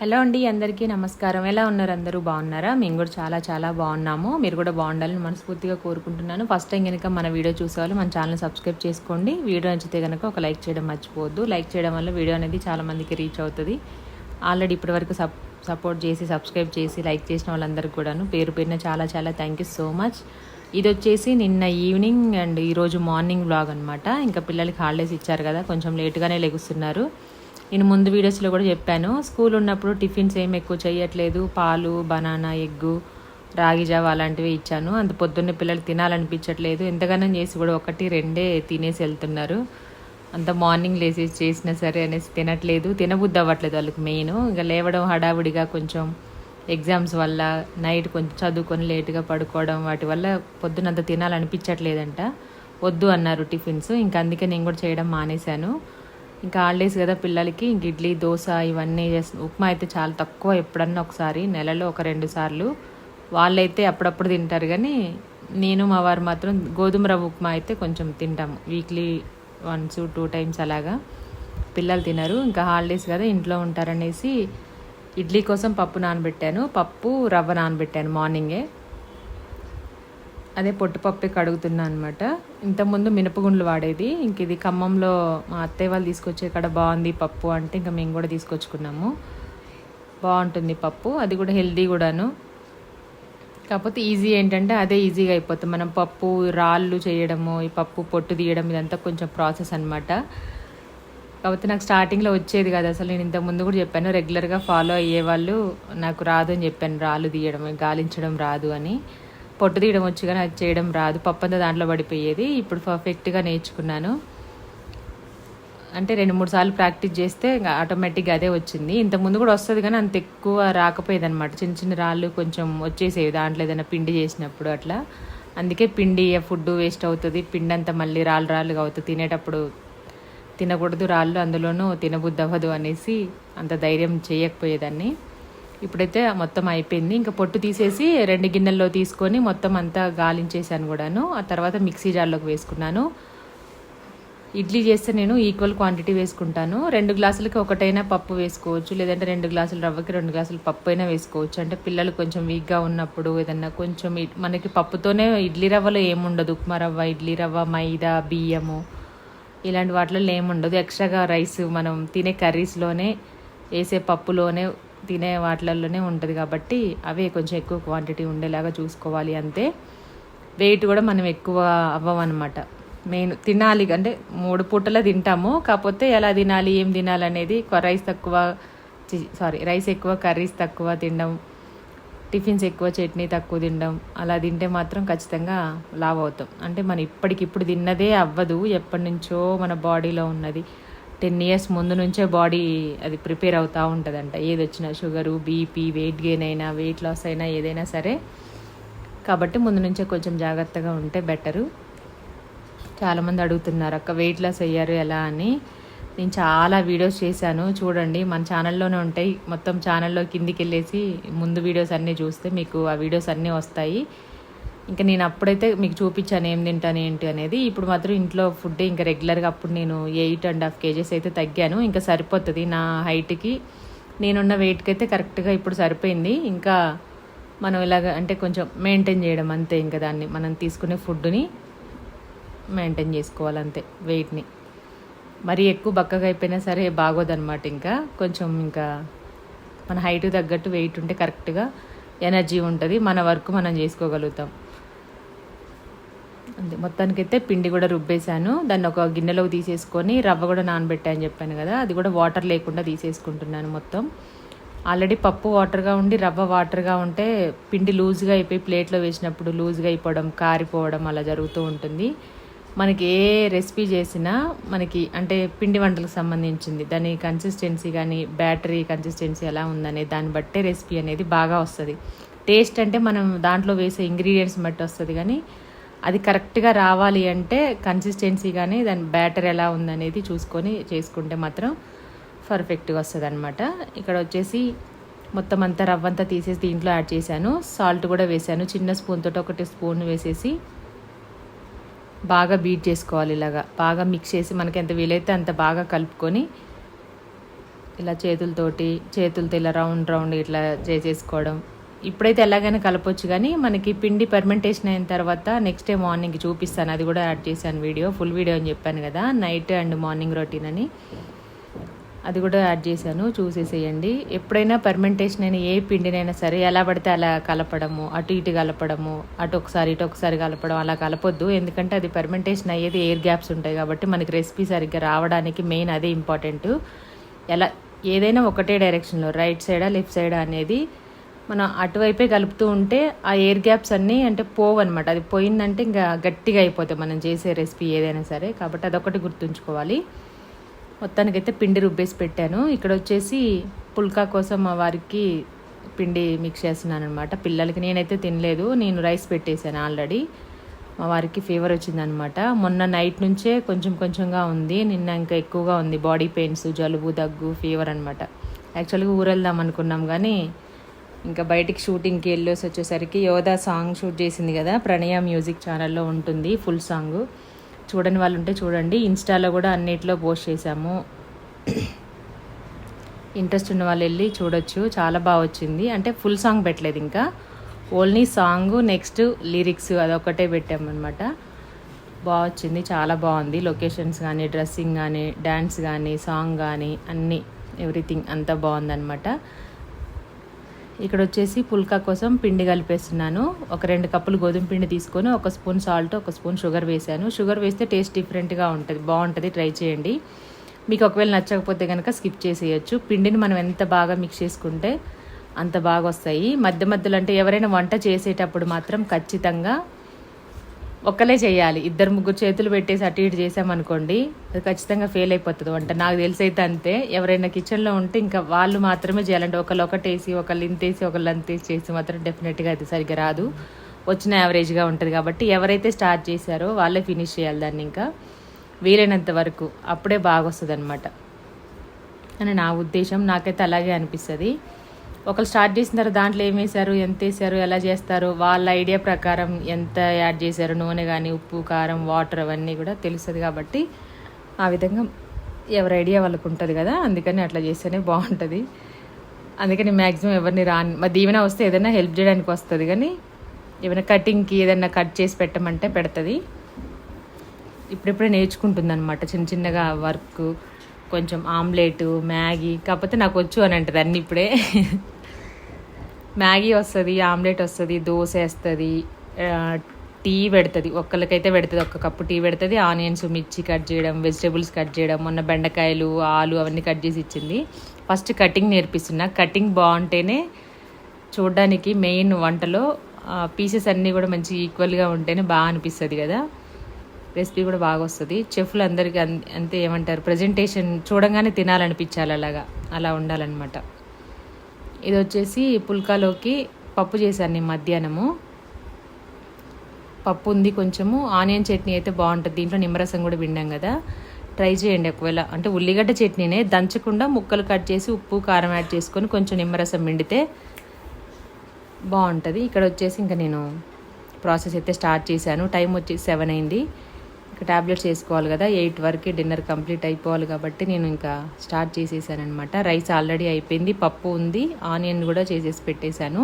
Hello అండి అందరికీ నమస్కారం. ఎలా ఉన్నారు అందరూ? బాగున్నారా? మేము కూడా చాలా చాలా బాగున్నాము. మీరు కూడా బాగుండాలని మనస్ఫూర్తిగా కోరుకుంటున్నాను. ఫస్ట్ టైం కనుక మన వీడియో చూసేవాళ్ళు మన ఛానల్ సబ్స్క్రైబ్ చేసుకోండి. వీడియో నచ్చితే కనుక ఒక లైక్ చేయడం మర్చిపోవద్దు. లైక్ చేయడం వల్ల వీడియో అనేది చాలా మందికి రీచ్ అవుతుంది. ఆల్రెడీ ఇప్పటివరకు సప్ సపోర్ట్ చేసి సబ్స్క్రైబ్ చేసి లైక్ చేసిన వాళ్ళందరికీ కూడాను పేరు పేరున చాలా చాలా థ్యాంక్ యూ సో మచ్ ఇది వచ్చేసి నిన్న ఈవినింగ్ అండ్ ఈరోజు మార్నింగ్ బ్లాగ్ అనమాట ఇంకా పిల్లలకి హాలిడేస్ ఇచ్చారు కదా కొంచెం లేట్గానే లెగుస్తున్నారు. నేను ముందు వీడియోస్లో కూడా చెప్పాను. స్కూల్ ఉన్నప్పుడు టిఫిన్స్ ఏం ఎక్కువ చేయట్లేదు పాలు బనానా ఎగ్గు రాగి జావ అలాంటివి ఇచ్చాను. అంత పొద్దున్నే పిల్లలు తినాలనిపించట్లేదు. ఎంతగానో చేసి కూడా ఒకటి రెండే తినేసి వెళ్తున్నారు. అంత మార్నింగ్ లేసి చేసినా సరే అనేసి తినట్లేదు. తినబుద్ధి అవ్వట్లేదు వాళ్ళకి మెయిన్. ఇంకా లేవడం హడావుడిగా కొంచెం ఎగ్జామ్స్ వల్ల నైట్ కొంచెం చదువుకొని లేటుగా పడుకోవడం వాటి వల్ల పొద్దునంత తినాలనిపించట్లేదంట. వద్దు అన్నారు టిఫిన్స్. ఇంకా అందుకే నేను కూడా చేయడం మానేశాను. ఇంకా హాలిడేస్ కదా పిల్లలకి ఇంక ఇడ్లీ దోశ ఇవన్నీ చేస్తాను ఉప్మా అయితే చాలా తక్కువ ఎప్పుడన్నా ఒకసారి నెలలో ఒక రెండు సార్లు. వాళ్ళైతే అప్పుడప్పుడు తింటారు కానీ నేను మా వారు మాత్రం గోధుమ రవ్వ ఉప్మా అయితే కొంచెం తింటాము వీక్లీ వన్స్ టూ టైమ్స్ అలాగా పిల్లలు తినరు. ఇంకా హాలిడేస్ కదా ఇంట్లో ఉంటారనేసి ఇడ్లీ కోసం పప్పు నానబెట్టాను. పప్పు రవ్వ నానబెట్టాను మార్నింగే. అదే పొట్టుపప్పే కడుగుతున్నా అనమాట ఇంతకుముందు మినపగుండ్లు వాడేది. ఇంక ఇది ఖమ్మంలో మా అత్తయ్య వాళ్ళు తీసుకొచ్చే కాడ బాగుంది పప్పు అంటే ఇంకా మేము కూడా తీసుకొచ్చుకున్నాము. బాగుంటుంది పప్పు. అది కూడా హెల్దీ కూడాను. కాకపోతే ఈజీ ఏంటంటే అదే ఈజీగా అయిపోతుంది. మనం పప్పు రాళ్ళు చేయడము ఈ పప్పు పొట్టు తీయడం ఇదంతా కొంచెం ప్రాసెస్ అనమాట కాకపోతే నాకు స్టార్టింగ్లో వచ్చేది కదా. అసలు నేను ఇంతకు ముందు కూడా చెప్పాను రెగ్యులర్గా ఫాలో అయ్యేవాళ్ళు నాకు రాదు అని చెప్పాను. రాళ్ళు తీయడం గాలించడం రాదు అని. పొట్టు తీయడం వచ్చు కానీ అది చేయడం రాదు. పప్పంతా దాంట్లో పడిపోయేది. ఇప్పుడు పర్ఫెక్ట్గా నేర్చుకున్నాను. అంటే రెండు మూడు సార్లు ప్రాక్టీస్ చేస్తే ఆటోమేటిక్గా అదే వచ్చింది. ఇంతకుముందు కూడా వస్తుంది కానీ అంత ఎక్కువ రాకపోయేది అనమాట చిన్న చిన్న రాళ్ళు కొంచెం వచ్చేసేవి దాంట్లో ఏదైనా పిండి చేసినప్పుడు అట్లా. అందుకే పిండి ఫుడ్ వేస్ట్ అవుతుంది. పిండి అంతా మళ్ళీ రాళ్ళు రాళ్ళుగా అవుతుంది. తినేటప్పుడు తినకూడదు రాళ్ళు అందులోనూ తినబుద్ధి అవ్వదు అనేసి అంత ధైర్యం చేయకపోయేదాన్ని. ఇప్పుడైతే మొత్తం అయిపోయింది. ఇంకా పొట్టు తీసేసి రెండు గిన్నెల్లో తీసుకొని మొత్తం అంతా గాలించేసాను కూడాను. ఆ తర్వాత మిక్సీ జార్లోకి వేసుకున్నాను. ఇడ్లీ చేస్తే నేను ఈక్వల్ క్వాంటిటీ వేసుకుంటాను. రెండు గ్లాసులకి ఒకటైనా పప్పు వేసుకోవచ్చు. లేదంటే రెండు గ్లాసుల రవ్వకి రెండు గ్లాసులు పప్పు అయినా వేసుకోవచ్చు. అంటే పిల్లలు కొంచెం వీక్గా ఉన్నప్పుడు ఏదన్నా కొంచెం మనకి పప్పుతోనే ఇడ్లీ రవ్వలో ఏముండదు. ఉప్మా రవ్వ ఇడ్లీ రవ్వ మైదా బియ్యము ఇలాంటి వాటిలో ఏముండదు. ఎక్స్ట్రాగా రైస్ మనం తినే కర్రీస్లోనే వేసే పప్పులోనే తినే వాటిలలోనే ఉంటుంది కాబట్టి అవే కొంచెం ఎక్కువ క్వాంటిటీ ఉండేలాగా చూసుకోవాలి అంతే. వెయిట్ కూడా మనం ఎక్కువ అవ్వమన్నమాట. మెయిన్ తినాలి అంటే మూడు పూటలా తింటాము. కాకపోతే ఎలా తినాలి ఏం తినాలి అనేది రైస్ తక్కువ సారీ రైస్ ఎక్కువ కర్రీస్ తక్కువ తినడం టిఫిన్స్ ఎక్కువ చట్నీ తక్కువ తినడం అలా తింటే మాత్రం ఖచ్చితంగా లావ్ అవుతాం. అంటే మనం ఇప్పటికిప్పుడు తిన్నదే అవ్వదు. ఎప్పటి నుంచో మన బాడీలో ఉన్నది. టెన్ ఇయర్స్ ముందు నుంచే బాడీ అది ప్రిపేర్ అవుతూ ఉంటుందంట. ఏది వచ్చినా షుగరు బీపీ వెయిట్ గెయిన్ అయినా వెయిట్ లాస్ అయినా ఏదైనా సరే. కాబట్టి ముందు నుంచే కొంచెం జాగ్రత్తగా ఉంటే బెటరు. చాలామంది అడుగుతున్నారు అక్క వెయిట్ లాస్ అయ్యారు ఎలా? అని. నేను చాలా వీడియోస్ చేశాను. చూడండి మన ఛానల్లోనే ఉంటాయి. మొత్తం ఛానల్లో కిందికి వెళ్ళేసి ముందు వీడియోస్ అన్నీ చూస్తే మీకు ఆ వీడియోస్ అన్నీ వస్తాయి. ఇంకా నేను అప్పుడైతే మీకు చూపించాను ఏం తింటాను ఏంటి అనేది. ఇప్పుడు మాత్రం ఇంట్లో ఫుడ్ ఇంకా రెగ్యులర్గా అప్పుడు నేను ఎయిట్ అండ్ హాఫ్ కేజెస్ అయితే తగ్గాను. ఇంకా సరిపోతుంది నా హైట్కి. నేనున్న వెయిట్కి అయితే కరెక్ట్గా ఇప్పుడు సరిపోయింది. ఇంకా మనం ఇలాగ అంటే కొంచెం మెయింటైన్ చేయడం అంతే ఇంకా దాన్ని. మనం తీసుకునే ఫుడ్ని మెయింటైన్ చేసుకోవాలి అంతే వెయిట్ని. మరి ఎక్కువ బక్కగా అయిపోయినా సరే బాగోదన్నమాట ఇంకా. కొంచెం ఇంకా మన హైట్ తగ్గట్టు వెయిట్ ఉంటే కరెక్ట్గా ఎనర్జీ ఉంటుంది. మన వర్క్ మనం చేసుకోగలుగుతాం. అంతే. మొత్తానికైతే పిండి కూడా రుబ్బేశాను. దాన్ని ఒక గిన్నెలోకి తీసేసుకొని రవ్వ కూడా నానబెట్టాయని చెప్పాను కదా అది కూడా వాటర్ లేకుండా తీసేసుకుంటున్నాను మొత్తం. ఆల్రెడీ పప్పు వాటర్గా ఉండి రవ్వ వాటర్గా ఉంటే పిండి లూజ్గా అయిపోయి ప్లేట్లో వేసినప్పుడు లూజ్గా అయిపోవడం కారిపోవడం అలా జరుగుతూ ఉంటుంది. మనకి ఏ రెసిపీ చేసినా మనకి అంటే పిండి వంటలకు సంబంధించింది దాని కన్సిస్టెన్సీ కానీ బ్యాటరీ కన్సిస్టెన్సీ ఎలా ఉందనే దాన్ని బట్టే రెసిపీ అనేది బాగా వస్తుంది. టేస్ట్ అంటే మనం దాంట్లో వేసే ఇంగ్రీడియంట్స్ బట్టి వస్తుంది కానీ అది కరెక్ట్గా రావాలి అంటే కన్సిస్టెన్సీ కానీ దాని బ్యాటర్ ఎలా ఉందనేది చూసుకొని చేసుకుంటే మాత్రం పర్ఫెక్ట్గా వస్తుంది అనమాట ఇక్కడ వచ్చేసి మొత్తం అంతా రవ్వంతా తీసేసి దీంట్లో యాడ్ చేశాను. సాల్ట్ కూడా వేసాను చిన్న స్పూన్ తోటి ఒకటి స్పూన్ వేసేసి బాగా బీట్ చేసుకోవాలి ఇలాగా. బాగా మిక్స్ చేసి మనకి ఎంత వీలైతే అంత బాగా కలుపుకొని ఇలా చేతులతోటి చేతులతో ఇలా రౌండ్ రౌండ్ ఇట్లా చేసేసుకోవడం. ఇప్పుడైతే ఎలాగైనా కలపొచ్చు కానీ మనకి పిండి పర్మెంటేషన్ అయిన తర్వాత నెక్స్ట్ డే మార్నింగ్ చూపిస్తాను. అది కూడా యాడ్ చేశాను వీడియో ఫుల్ వీడియో అని చెప్పాను కదా నైట్ అండ్ మార్నింగ్ రొటీన్ అని. అది కూడా యాడ్ చేశాను చూసేసేయండి. ఎప్పుడైనా పర్మెంటేషన్ అయిన ఏ పిండినైనా సరే ఎలా పడితే అలా కలపడము అటు ఇటు కలపడము అటు ఒకసారి ఇటు ఒకసారి కలపడం అలా కలపొద్దు. ఎందుకంటే అది పర్మెంటేషన్ అయ్యేది ఎయిర్ గ్యాప్స్ ఉంటాయి కాబట్టి మనకి రెసిపీ సరిగ్గా రావడానికి మెయిన్ అదే ఇంపార్టెంట్ ఎలా ఏదైనా ఒకటే డైరెక్షన్లో రైట్ సైడా లెఫ్ట్ సైడా అనేది మనం అటువైపే కలుపుతూ ఉంటే ఆ ఎయిర్ గ్యాప్స్ అన్నీ అంటే పోవు అనమాట అది పోయిందంటే ఇంకా గట్టిగా అయిపోతాయి మనం చేసే రెసిపీ ఏదైనా సరే. కాబట్టి అదొకటి గుర్తుంచుకోవాలి. మొత్తానికైతే పిండి రుబ్బేసి పెట్టాను. ఇక్కడ వచ్చేసి పుల్కా కోసం మా వారికి పిండి మిక్స్ చేస్తున్నాను అనమాట పిల్లలకి నేనైతే తినలేదు. నేను రైస్ పెట్టేశాను ఆల్రెడీ. మా వారికి ఫీవర్ వచ్చిందనమాట మొన్న నైట్ నుంచే కొంచెం కొంచెంగా ఉంది. నిన్న ఇంకా ఎక్కువగా ఉంది. బాడీ పెయిన్స్ జలుబు దగ్గు ఫీవర్ అనమాట యాక్చువల్గా ఊరెళ్దాం అనుకున్నాం కానీ ఇంకా బయటికి షూటింగ్కి వెళ్ళేసి వచ్చేసరికి యోధా సాంగ్ షూట్ చేసింది కదా ప్రణయ మ్యూజిక్ ఛానల్లో ఉంటుంది ఫుల్ సాంగ్. చూడని వాళ్ళు ఉంటే చూడండి. ఇన్స్టాలో కూడా అన్నిట్లో పోస్ట్ చేశాము. ఇంట్రెస్ట్ ఉన్న వాళ్ళు వెళ్ళి చూడొచ్చు. చాలా బాగా వచ్చింది. అంటే ఫుల్ సాంగ్ పెట్టలేదు ఇంకా. ఓన్లీ సాంగ్ నెక్స్ట్ లిరిక్స్ అదొకటే పెట్టామన్నమాట. బాగా వచ్చింది. చాలా బాగుంది. లొకేషన్స్ కానీ డ్రెస్సింగ్ కానీ డ్యాన్స్ కానీ సాంగ్ కానీ అన్నీ ఎవ్రీథింగ్ అంతా బాగుందన్నమాట. ఇక్కడ వచ్చేసి పుల్కా కోసం పిండి కలిపేస్తున్నాను. ఒక రెండు కప్పులు గోధుమ పిండి తీసుకొని ఒక స్పూన్ సాల్ట్ ఒక స్పూన్ షుగర్ వేసాను షుగర్ వేస్తే టేస్ట్ డిఫరెంట్గా ఉంటుంది బాగుంటుంది ట్రై చేయండి. మీకు ఒకవేళ నచ్చకపోతే కనుక స్కిప్ చేసేయచ్చు. పిండిని మనం ఎంత బాగా మిక్స్ చేసుకుంటే అంత బాగా వస్తాయి మధ్య మధ్యలో అంటే ఎవరైనా వంట చేసేటప్పుడు మాత్రం ఖచ్చితంగా ఒక్కలే చేయాలి. ఇద్దరు ముగ్గురు చేతులు పెట్టేసి అటు ఇటు చేసామనుకోండి అది ఖచ్చితంగా ఫెయిల్ అయిపోతుంది వంట. నాకు తెలిసి అయితే అంతే. ఎవరైనా కిచెన్లో ఉంటే ఇంకా వాళ్ళు మాత్రమే చేయాలంటే ఒకళ్ళు ఒకటేసి ఒకళ్ళు ఇంతేసి ఒకళ్ళు అంతేసి చేసి మాత్రం డెఫినెట్గా అది సరిగ్గా రాదు. వచ్చిన యావరేజ్గా ఉంటుంది కాబట్టి ఎవరైతే స్టార్ట్ చేశారో వాళ్ళే ఫినిష్ చేయాలి దాన్ని ఇంకా. వీలైనంత వరకు అప్పుడే బాగా వస్తుంది అనమాట అని నా ఉద్దేశం. నాకైతే అలాగే అనిపిస్తుంది. ఒకరు స్టార్ట్ చేసిన తర్వాత దాంట్లో ఏం వేశారు ఎంత వేసారు ఎలా చేస్తారు వాళ్ళ ఐడియా ప్రకారం ఎంత యాడ్ చేశారు నూనె కానీ ఉప్పు కారం వాటర్ అవన్నీ కూడా తెలుస్తుంది కాబట్టి ఆ విధంగా ఎవరి ఐడియా వాళ్ళకు ఉంటుంది కదా అందుకని అట్లా చేస్తేనే బాగుంటుంది. అందుకని మ్యాక్సిమం ఎవరిని రాని మా దీవెన వస్తే ఏదైనా హెల్ప్ చేయడానికి వస్తుంది కానీ ఏమైనా కటింగ్కి ఏదైనా కట్ చేసి పెట్టమంటే పెడుతుంది. ఇప్పుడిప్పుడే నేర్చుకుంటుంది అనమాట చిన్న చిన్నగా వర్క్ కొంచెం ఆమ్లెట్ మ్యాగీ కాకపోతే నాకు వచ్చు అని అంటుంది అన్ని ఇప్పుడే. మ్యాగీ వస్తుంది ఆమ్లెట్ వస్తుంది దోశ వేస్తుంది టీ పెడుతుంది. ఒక్కరికైతే పెడుతుంది ఒక్క కప్పు టీ పెడుతుంది. ఆనియన్స్ మిర్చి కట్ చేయడం వెజిటేబుల్స్ కట్ చేయడం మొన్న బెండకాయలు ఆలు అవన్నీ కట్ చేసి ఇచ్చింది. First cutting నేర్పిస్తున్నా. కటింగ్ బాగుంటేనే చూడడానికి మెయిన్ వంటలో పీసెస్ అన్నీ కూడా మంచి ఈక్వల్గా ఉంటేనే బాగా అనిపిస్తుంది కదా. రెసిపీ కూడా బాగా వస్తుంది. చెఫ్లు అందరికీ అంతే ఏమంటారు? ప్రజెంటేషన్ చూడంగానే తినాలనిపించాలి అలాగా. అలా ఉండాలన్నమాట. ఇది వచ్చేసి పుల్కాలోకి పప్పు చేశాను నేను మధ్యాహ్నము. పప్పు ఉంది కొంచెము ఆనియన్ చట్నీ అయితే బాగుంటుంది. దీంట్లో నిమ్మరసం కూడా విన్నాం కదా. ట్రై చేయండి ఒకవేళ. అంటే ఉల్లిగడ్డ చట్నీనే దంచకుండా ముక్కలు కట్ చేసి ఉప్పు కారం యాడ్ చేసుకొని కొంచెం నిమ్మరసం మిండితే బాగుంటుంది. ఇక్కడ వచ్చేసి ఇంకా నేను ప్రాసెస్ అయితే స్టార్ట్ చేశాను. టైం వచ్చి సెవెన్ అయింది. ట్యాబ్లెట్స్ వేసుకోవాలి కదా ఎయిట్ వరకు డిన్నర్ కంప్లీట్ అయిపోవాలి కాబట్టి నేను ఇంకా స్టార్ట్ చేసేసాను అనమాట రైస్ ఆల్రెడీ అయిపోయింది పప్పు ఉంది ఆనియన్ కూడా చేసేసి పెట్టేశాను.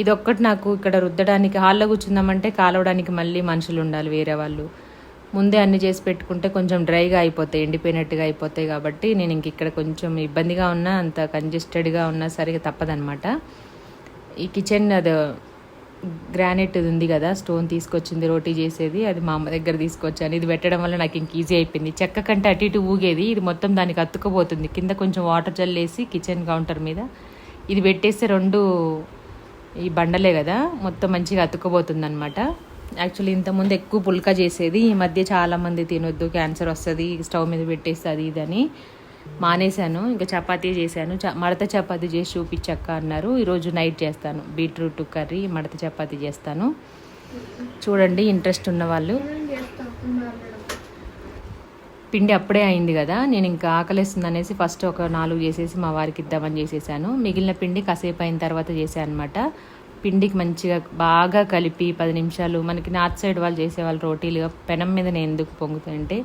ఇది ఒక్కటి నాకు ఇక్కడ రుద్దడానికి హాల్లో కూర్చుందామంటే కాలవడానికి మళ్ళీ మనుషులు ఉండాలి వేరే వాళ్ళు. ముందే అన్ని చేసి పెట్టుకుంటే కొంచెం డ్రైగా అయిపోతాయి ఎండిపోయినట్టుగా అయిపోతాయి కాబట్టి నేను ఇంక ఇక్కడ కొంచెం ఇబ్బందిగా ఉన్నా అంత కంజెస్టెడ్గా ఉన్నా సరిగా తప్పదనమాట ఈ కిచెన్ అది గ్రానైట్ ఉంది కదా స్టోన్ తీసుకొచ్చింది రోటీ చేసేది అది మా అమ్మ దగ్గర తీసుకొచ్చాను. ఇది పెట్టడం వల్ల నాకు ఇంక ఈజీ అయిపోయింది. చెక్క కంటే అటు ఇటు ఊగేది ఇది మొత్తం దానికి అతుక్కుపోతుంది. కింద కొంచెం వాటర్ చల్లేసి కిచెన్ కౌంటర్ మీద ఇది పెట్టేస్తే రెండు ఈ బండలే కదా మొత్తం మంచిగా అతుక్కుపోతుంది అనమాట యాక్చువల్లీ ఇంతకుముందు ఎక్కువ పుల్కా చేసేది ఈ మధ్య చాలామంది తినొద్దు క్యాన్సర్ వస్తుంది స్టవ్ మీద పెట్టేస్తుంది ఇదని మానేశాను ఇంకా చపాతీ చేశాను. చ మడత చపాతీ చేసి చూపించక్క అన్నారు. ఈరోజు నైట్ చేస్తాను. బీట్రూట్ కర్రీ మడత చపాతీ చేస్తాను. చూడండి ఇంట్రెస్ట్ ఉన్న వాళ్ళు. పిండి అప్పుడే అయింది కదా నేను ఇంకా ఆకలిస్తుంది అనేసి ఫస్ట్ ఒక నాలుగు చేసేసి మా వారికి ఇద్దామని చేసేసాను. మిగిలిన పిండి కాసేపు అయిన తర్వాత చేశాను అనమాట పిండికి మంచిగా బాగా కలిపి పది నిమిషాలు మనకి నార్త్ సైడ్ వాళ్ళు చేసేవాళ్ళు రోటీలుగా పెనం మీద నేను ఎందుకు పొంగుతుంటే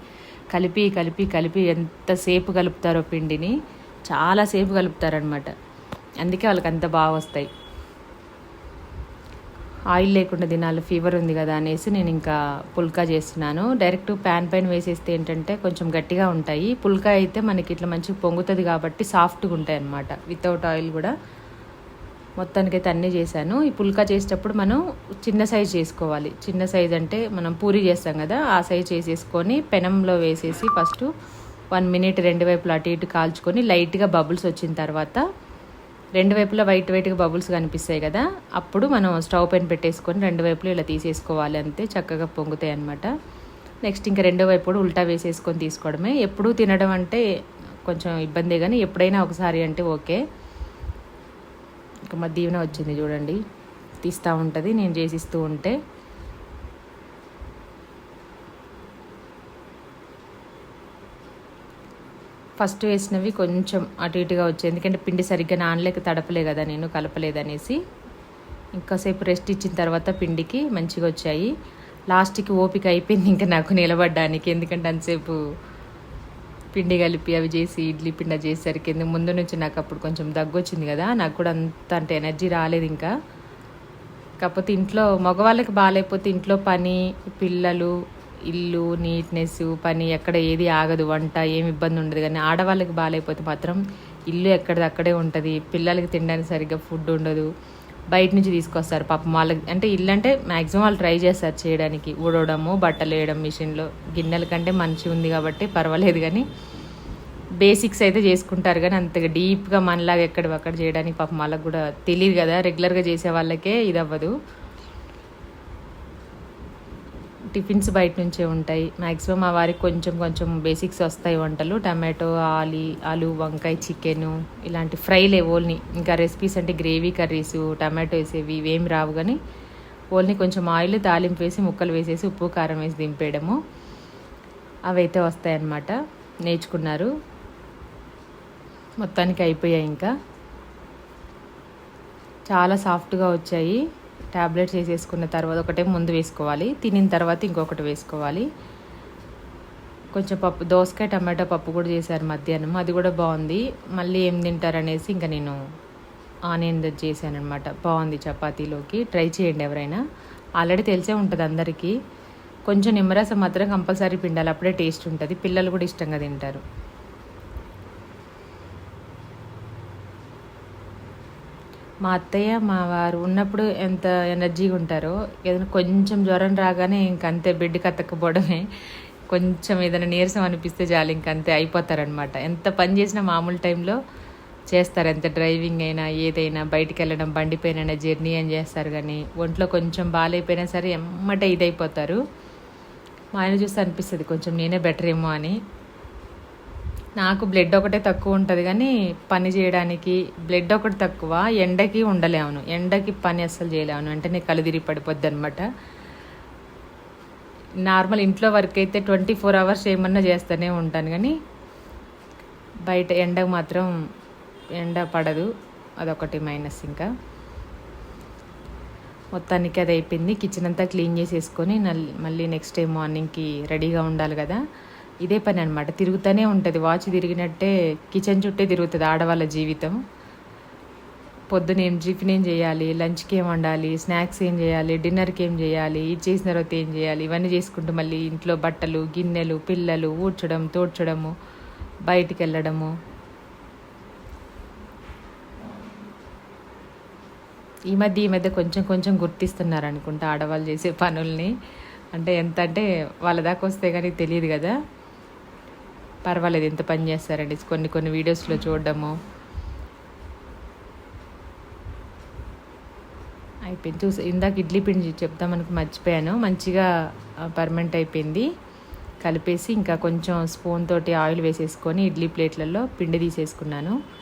కలిపి కలిపి కలిపి ఎంతసేపు కలుపుతారో పిండిని చాలాసేపు కలుపుతారనమాట అందుకే వాళ్ళకి అంత బాగా వస్తాయి. ఆయిల్ లేకుండా తినాలి ఫీవర్ ఉంది కదా అనేసి నేను ఇంకా పుల్కా చేస్తున్నాను. డైరెక్ట్ ప్యాన్ పైన వేసేస్తే ఏంటంటే కొంచెం గట్టిగా ఉంటాయి. పుల్కా అయితే మనకి ఇట్లా మంచిగా పొంగుతుంది కాబట్టి సాఫ్ట్గా ఉంటాయి అన్నమాట వితౌట్ ఆయిల్ కూడా. మొత్తానికైతే అన్నీ చేశాను. ఈ పుల్కా చేసేటప్పుడు మనం చిన్న సైజ్ చేసుకోవాలి. చిన్న సైజ్ అంటే మనం పూరి చేస్తాం కదా ఆ సైజ్ చేసేసుకొని పెనంలో వేసేసి ఫస్ట్ వన్ మినిట్ రెండు వైపులు అటు ఇటు కాల్చుకొని లైట్గా బబుల్స్ వచ్చిన తర్వాత రెండు వైపులా వైట్ వైట్గా బబుల్స్ కనిపిస్తాయి కదా అప్పుడు మనం స్టవ్ పైన పెట్టేసుకొని రెండు వైపులు ఇలా తీసేసుకోవాలి అంతే చక్కగా పొంగుతాయి అనమాట నెక్స్ట్ ఇంకా రెండో వైపు కూడా ఉల్టా వేసేసుకొని తీసుకోవడమే. ఎప్పుడూ తినడం అంటే కొంచెం ఇబ్బంది కానీ ఎప్పుడైనా ఒకసారి అంటే ఓకే. ఇంకా మా దీవెన వచ్చింది చూడండి. తీస్తూ ఉంటుంది నేను చేసిస్తూ ఉంటే. ఫస్ట్ వేసినవి కొంచెం అటు ఇటుగా వచ్చాయి. ఎందుకంటే పిండి సరిగ్గా నానలేక తడపలే కదా నేను కలపలేదనేసి. ఇంకాసేపు రెస్ట్ ఇచ్చిన తర్వాత పిండికి మంచిగా వచ్చాయి. లాస్ట్కి ఓపిక అయిపోయింది ఇంకా నాకు నిలబడ్డానికి. ఎందుకంటే అంతసేపు పిండి కలిపి అవి చేసి ఇడ్లీ పిండి చేసేసరికి ఎందుకు ముందు నుంచి నాకు అప్పుడు కొంచెం దగ్గు వచ్చింది కదా నాకు కూడా అంత అంటే ఎనర్జీ రాలేదు ఇంకా. కాకపోతే ఇంట్లో మగవాళ్ళకి బాగాలేకపోతే ఇంట్లో పని పిల్లలు ఇల్లు నీట్నెస్ పని ఎక్కడ ఏది ఆగదు వంట ఏమి ఇబ్బంది ఉండదు. కానీ ఆడవాళ్ళకి బాగాలేకపోతే మాత్రం ఇల్లు ఎక్కడిది అక్కడే ఉంటుంది. పిల్లలకి తినడానికి సరిగ్గా ఫుడ్ ఉండదు. బయట నుంచి తీసుకొస్తారు. పాపం వాళ్ళకి అంటే ఇల్లు అంటే మ్యాక్సిమం వాళ్ళు ట్రై చేస్తారు చేయడానికి. ఊడవడము బట్టలు వేయడం మిషన్లో. గిన్నెల కంటే మంచి ఉంది కాబట్టి పర్వాలేదు కానీ బేసిక్స్ అయితే చేసుకుంటారు కానీ అంతగా డీప్గా మనలాగా ఎక్కడ అక్కడ చేయడానికి పాపం వాళ్ళకి కూడా తెలియదు కదా. రెగ్యులర్గా చేసే వాళ్ళకే ఇది అవ్వదు. టిఫిన్స్ బయట నుంచే ఉంటాయి. మ్యాక్సిమం ఆ వారికి కొంచెం కొంచెం బేసిక్స్ వస్తాయి వంటలు. టమాటో ఆలి ఆలు వంకాయ చికెన్ ఇలాంటి ఫ్రైలే ఓల్ని. ఇంకా రెసిపీస్ అంటే గ్రేవీ కర్రీస్ టమాటో వేసేవి ఇవేమి రావు కానీ ఓల్ని కొంచెం ఆయిల్ తాలింపు వేసి ముక్కలు వేసేసి ఉప్పు కారం వేసి దింపేయడము. అవి అయితే వస్తాయన్నమాట. నేర్చుకున్నారు. మొత్తానికి అయిపోయాయి ఇంకా. చాలా సాఫ్ట్గా వచ్చాయి. ట్యాబ్లెట్స్ వేసేసుకున్న తర్వాత ఒకటే ముందు వేసుకోవాలి. తినిన తర్వాత ఇంకొకటి వేసుకోవాలి. కొంచెం పప్పు దోసకాయ టమాటా పప్పు కూడా చేశారు మధ్యాహ్నం. అది కూడా బాగుంది. మళ్ళీ ఏం తింటారనేసి ఇంకా నేను ఆనియన్ చేశాను అనమాట బాగుంది చపాతీలోకి. ట్రై చేయండి ఎవరైనా. ఆల్రెడీ తెలిసే ఉంటుంది అందరికీ. కొంచెం నిమ్మరసం మాత్రం కంపల్సరీ పిండాలి. అప్పుడే టేస్ట్ ఉంటుంది. పిల్లలు కూడా ఇష్టంగా తింటారు. మా అత్తయ్య మా వారు ఉన్నప్పుడు ఎంత ఎనర్జీగా ఉంటారో ఏదైనా కొంచెం జ్వరం రాగానే ఇంకంతే బెడ్ కత్తకపోవడమే కొంచెం ఏదైనా నీరసం అనిపిస్తే చాలు ఇంకంతే అయిపోతారనమాట ఎంత పని చేసినా మామూలు టైంలో చేస్తారు. ఎంత డ్రైవింగ్ అయినా ఏదైనా బయటికి వెళ్ళడం బండిపైన జర్నీ అని చేస్తారు కానీ ఒంట్లో కొంచెం బాగాలైపోయినా సరే ఎమ్మట ఇదైపోతారు. మా ఆయన చూస్తే అనిపిస్తుంది కొంచెం నేనే బెటర్ ఏమో అని. నాకు బ్లడ్ ఒకటే తక్కువ ఉంటుంది కానీ పని చేయడానికి బ్లడ్ ఒకటి తక్కువ ఎండకి ఉండలేవును ఎండకి పని అస్సలు చేయలేము వెంటనే కళ్ళు తిరిగి పడిపోద్ది అనమాట నార్మల్ ఇంట్లో వర్క్ అయితే ట్వంటీ ఫోర్ అవర్స్ ఏమన్నా చేస్తూనే ఉంటాను కానీ బయట ఎండకు మాత్రం ఎండ పడదు. అదొకటి మైనస్ ఇంకా. మొత్తానికి అది అయిపోయింది. కిచెన్ అంతా క్లీన్ చేసేసుకొని మళ్ళీ నెక్స్ట్ డే మార్నింగ్కి రెడీగా ఉండాలి కదా. ఇదే పని అనమాట తిరుగుతూనే ఉంటుంది. వాచ్ తిరిగినట్టే కిచెన్ చుట్టే తిరుగుతుంది ఆడవాళ్ళ జీవితం. పొద్దున ఏం టిఫిన్ ఏం చేయాలి? లంచ్కి ఏం వండాలి? స్నాక్స్ ఏం చేయాలి? డిన్నర్కి ఏం చేయాలి? ఇది చేసిన తర్వాత ఏం చేయాలి? ఇవన్నీ చేసుకుంటూ మళ్ళీ ఇంట్లో బట్టలు గిన్నెలు పిల్లలు ఊడ్చడం తోడ్చడము బయటికి వెళ్ళడము. ఈ మధ్య ఈ మధ్య కొంచెం కొంచెం గుర్తిస్తున్నారు అనుకుంటా ఆడవాళ్ళు చేసే పనుల్ని. అంటే ఎంత అంటే వాళ్ళ దాకా వస్తే కానీ తెలియదు కదా. పర్వాలేదు ఎంత పని చేస్తారండి. కొన్ని కొన్ని వీడియోస్లో చూడడము. అయిపోయింది. చూసి ఇందాక ఇడ్లీ పిండి చెప్దామనుకు మర్చిపోయాను. మంచిగా పర్మనెంట్ అయిపోయింది. కలిపేసి ఇంకా కొంచెం స్పూన్ తోటి ఆయిల్ వేసేసుకొని ఇడ్లీ ప్లేట్లలో పిండి తీసేసుకున్నాను.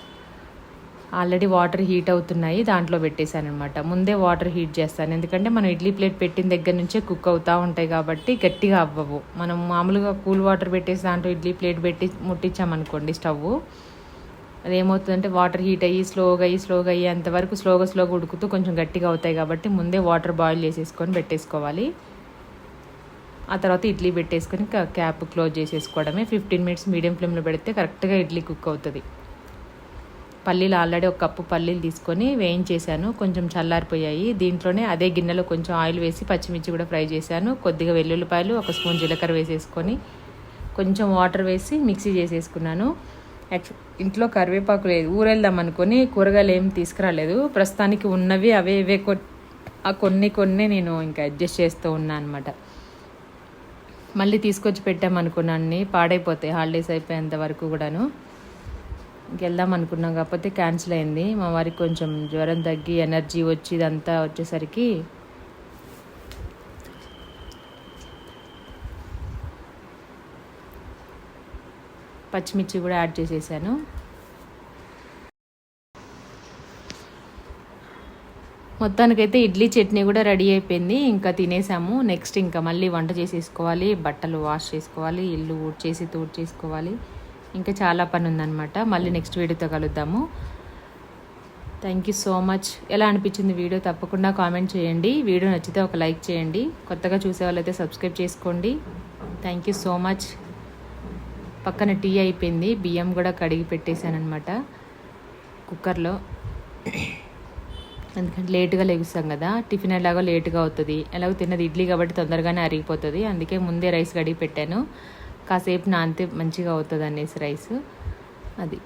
ఆల్రెడీ వాటర్ హీట్ అవుతున్నాయి దాంట్లో పెట్టేశాను అనమాట ముందే వాటర్ హీట్ చేస్తాను. ఎందుకంటే మనం ఇడ్లీ ప్లేట్ పెట్టిన దగ్గర నుంచే కుక్ అవుతూ ఉంటాయి కాబట్టి గట్టిగా అవ్వవు. మనం మామూలుగా కూల్ వాటర్ పెట్టేసి దాంట్లో ఇడ్లీ ప్లేట్ పెట్టి ముట్టించామనుకోండి స్టవ్. అదేమవుతుందంటే వాటర్ హీట్ అయ్యి స్లోగా అయ్యి స్లోగా అయ్యి అంతవరకు స్లోగా స్లోగా ఉడుకుతూ కొంచెం గట్టిగా అవుతాయి కాబట్టి ముందే వాటర్ బాయిల్ చేసేసుకొని పెట్టేసుకోవాలి. ఆ తర్వాత ఇడ్లీ పెట్టేసుకొని క్యాప్ క్లోజ్ చేసేసుకోవడమే. ఫిఫ్టీన్ మినిట్స్ మీడియం ఫ్లేమ్లో పెడితే కరెక్ట్గా ఇడ్లీ కుక్ అవుతుంది. పల్లీలు ఆల్రెడీ ఒక కప్పు పల్లీలు తీసుకొని వేయించేసాను కొంచెం చల్లారిపోయాయి. దీంట్లోనే అదే గిన్నెలో కొంచెం ఆయిల్ వేసి పచ్చిమిర్చి కూడా ఫ్రై చేశాను. కొద్దిగా వెల్లుల్లిపాయలు ఒక స్పూన్ జీలకర్ర వేసేసుకొని కొంచెం వాటర్ వేసి మిక్సీ చేసేసుకున్నాను. ఇంట్లో కరివేపాకు లేదు. ఊరెళ్దాం అనుకొని కూరగాయలు ఏం తీసుకురాలేదు. ప్రస్తుతానికి ఉన్నవి అవే ఇవే కొ ఆ కొన్ని కొన్ని నేను ఇంకా అడ్జస్ట్ చేస్తూ ఉన్నాను అనమాట మళ్ళీ తీసుకొచ్చి పెట్టామనుకున్నాను. పాడైపోతాయి. హాలిడేస్ అయిపోయేంత వరకు కూడాను. ఇంకెళ్దాం అనుకున్నాం. కాకపోతే క్యాన్సిల్ అయింది. మా వారికి కొంచెం జ్వరం తగ్గి ఎనర్జీ వచ్చి ఇదంతా వచ్చేసరికి పచ్చిమిర్చి కూడా యాడ్ చేసేసాను. మొత్తానికైతే ఇడ్లీ చట్నీ కూడా రెడీ అయిపోయింది. ఇంకా తినేసాము. నెక్స్ట్ ఇంకా మళ్ళీ వంట చేసేసుకోవాలి. బట్టలు వాష్ చేసుకోవాలి. ఇల్లు ఊడ్చేసి తోడ్ చేసుకోవాలి ఇంకా చాలా పని ఉందన్నమాట మళ్ళీ నెక్స్ట్ వీడియోతో కలుద్దాము. థ్యాంక్ యూ సో మచ్ ఎలా అనిపించింది వీడియో తప్పకుండా కామెంట్ చేయండి. వీడియో నచ్చితే ఒక లైక్ చేయండి. కొత్తగా చూసే వాళ్ళైతే సబ్స్క్రైబ్ చేసుకోండి. థ్యాంక్ యూ సో మచ్ పక్కన టీ అయిపోయింది. బియ్యం కూడా కడిగి పెట్టేశానమాట కుక్కర్లో. ఎందుకంటే లేటుగా లెగుస్తాం కదా. టిఫిన్ ఎలాగో లేట్గా అవుతుంది. ఎలాగో తిన్నది ఇడ్లీ కాబట్టి తొందరగానే అరిగిపోతుంది. అందుకే ముందే రైస్ కడిగి పెట్టాను. కాసేపు నానితే మంచిగా అవుతుంది అనేసి రైస్. అది.